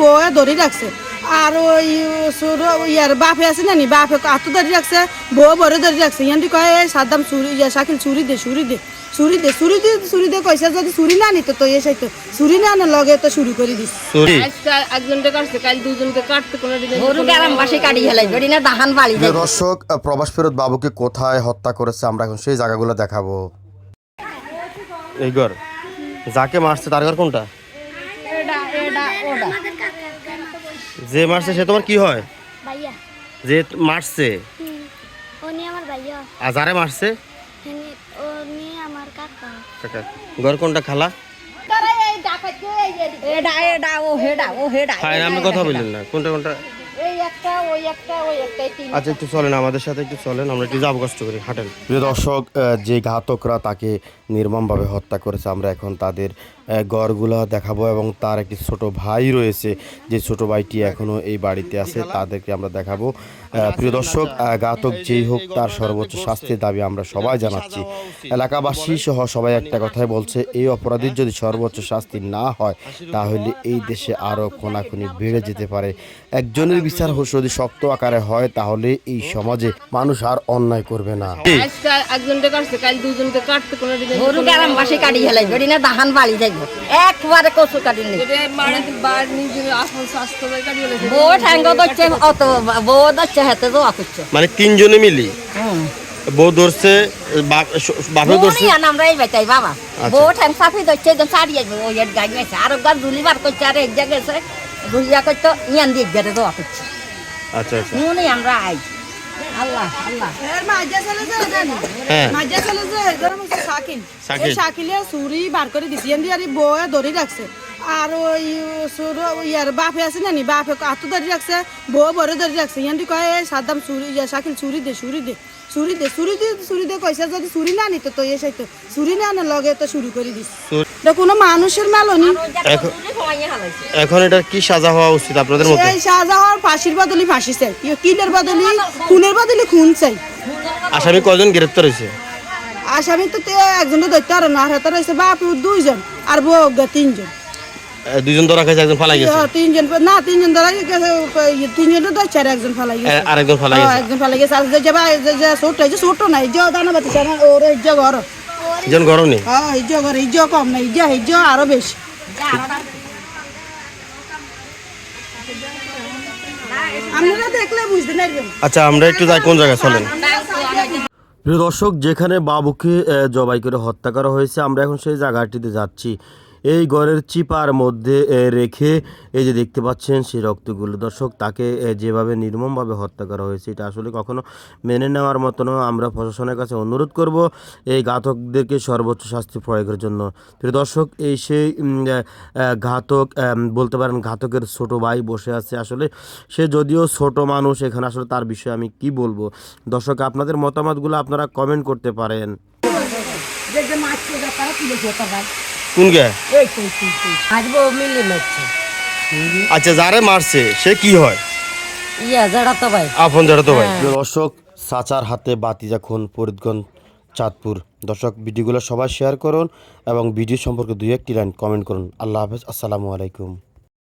বউয়ে ধরে রাখছে। আর ওই ছোট ইয়ার বাপে আছে না নি বাপে আত্ম ধরে রাখছে বউ বড় ধরে রাখছে। কয় "এই সাদ্দাম চুরি ইয়া শাকিল চুরি দে চুরি দে চুরি দে চুরি দিয়ে চুরি দিয়ে কইছে যদি চুরি না নিত তো এ সাইতো চুরি না আনার লগে তো শুরু করে দিস চুরি। একজনকে কাটছে কাল দুজনকে কাটতে কোনো দিন গরু গ্যারাম বাসে কাটি হেলাই বেড়ি না দাহান বাড়ি প্রিয় দর্শক প্রবাস ফেরত বাবুকে কোথায় হত্যা করেছে আমরা এখন সেই জায়গাগুলো দেখাবো। এই ঘর যাকে মারছে তার ঘর কোনটা? এটা এটা ওটা। যে মারছে সে তোমার কি হয়? ভাইয়া। যে মারছে? উনি আমার ভাইয়া। আর যারে মারছে? উনি আমার কাকা। কাকা, ঘর কোনটা খালা? এটা এটা ও হেডা ও হেডা হ্যাঁ আপনি কথা বললেন না। কোনটা কোনটা? এই একটা ওই একটা ওই একটা এই তিন আচ্ছা একটু চলেন আমাদের সাথে একটু চলেন আমরা একটু যাব কষ্ট করি হাঁটেন। প্রিয় দর্শক যে ঘাতকরা তাকে নির্মমভাবে হত্যা করেছে আমরা এখন তাদের গড়গুলো দেখাবো এবং তার একটি ছোট ভাই রয়েছে। যে ছোট ভাইটি এখনও এই বাড়িতে আছে তাদেরকে আমরা দেখাবো। প্রিয় দর্শক ঘাতক যেই হোক তার সর্বোচ্চ শাস্তির দাবি আমরা সবাই জানাচ্ছি। এলাকাবাসী সহ সবাই একটা কথাই বলছে এই অপরাধীর যদি সর্বোচ্চ শাস্তি না হয় তাহলে এই দেশে আরও কোনাকুনি বেড়ে যেতে পারে। একজনের বিচার হোক যদি শক্ত আকারে হয় তাহলে এই সমাজে মানুষ আর অন্যায় করবে না। আজকে কাটছে কাল দুজনকে কাটতে কোনো গরু গ্যারাম বাসে কাটি হেলাই বেড়ি না দাহান বাড়ি যাইব একবারে কচু কাটি নেই। মানে বার নিজের আসল স্বাস্থ্য বাই কাটি বলেছে বউ ঠ্যাঙ্গ দচ্ছে অত বউ দচ্ছে হাতে দোয়া করছে। মানে তিনজনে মিলি? বউ ধরছে বাপ- ধরছে? আমরা এই বেটাই বাবা। বউ ঠ্যাং সাফি দচ্ছে একদম সারি যাইব ওই এর গাই আর একবার দুলি বার করছে আর এক জায়গায় গেছে দুলিয়া করতো ইয়ান দিয়ে গেলে দোয়া করছে। আচ্ছা আচ্ছা। নুনি আমরা আই। আল্লাহ আল্লাহ। এর মাঝে চলে যায় জানি। হ্যাঁ। মাঝে চলে যায় শাকিল। এই শাকিলে চুরি বার করে দিছি। এন্দি আর বয়ে ধরে রাখছে। আর ওই সুর ইয়ার বাপে আছে না নি বাপে আত্ম ধরে রাখছে। বউ বড় ধরে রাখছে। ইয়ান্দি কয় "এই সাদ্দাম সুরি সাকিল সুরি চুরি দে সুরি দে। যদি চুরি না নিত তো এ সাইতো চুরি না লগে তো শুরু করে দিস এটা কোনো মানুষের মেলনি এখন- এটা কি সাজা হওয়া উচিত আপনাদের মতে? এই শাহজাহার ফাঁসির বদলি ফাঁসি চাই। ইয়ে কিলের বদলি খুনের বদলি খুন চাই। আসামি কজন গ্রেপ্তার হয়েছে? আসামি তো তে একজন তো ধরতে পারো না আর হাতে রয়েছে বাপ দুইজন আর বউ তিনজন। দুইজন ধরা খাইছে একজন ফালাই গেছে? তিনজন না তিনজন ধরা গেছে তিনজন তো ধরছে আর একজন ফালাই গেছে। আরেকজন ফালাই হ্যাঁ, গেছে। একজন ফালাই গেছে। আর যে যে ভাই যে যে ছোট ছোট না যে দানা বাতি না ওর যে ঘর। একজন গরম নেই? হ্যাঁ এই যে ঘর এই যে কম না এই যে এই যে আরও বেশি। আপনারা দেখলে বুঝতে পারবেন। আচ্ছা আমরা একটু যাই কোন জায়গায়? চলেন। প্রিয় দর্শক যেখানে বাবুকে জবাই করে হত্যা করা হয়েছে আমরা এখন সেই জায়গাটিতে যাচ্ছি। এই ঘরের চিপার মধ্যে রেখে এই যে দেখতে পাচ্ছেন সেই রক্তগুলো। দর্শক, তাকে যেভাবে নির্মমভাবে হত্যা করা হয়েছে, এটা আসলে কখনো মেনে নেওয়ার মতো আমরা প্রশাসনের কাছে অনুরোধ করব এই ঘাতকদেরকে সর্বোচ্চ শাস্তি প্রয়োগের জন্য। প্রিয় দর্শক, এই সেই ঘাতক বলতে পারেন ঘাতকের ছোট ভাই বসে আছে। আসলে সে যদিও ছোট মানুষ, এখানে আসলে তার বিষয়ে আমি কি বলব? দর্শক, আপনাদের মতামতগুলো আপনারা কমেন্ট করতে পারেন। কোন গে আজ মিলি মারছে। আচ্ছা যারে মারছে সে কি হয়? ইয়া ভাই। আপন জড়াতো ভাই। দর্শক সাচার হাতে বাতি যখন ফরিদগঞ্জ চাঁদপুর। দর্শক ভিডিওগুলো সবাই শেয়ার করুন এবং ভিডিও সম্পর্কে দুই একটি লাইন কমেন্ট করুন। আল্লাহ হাফেজ আসসালামু আলাইকুম।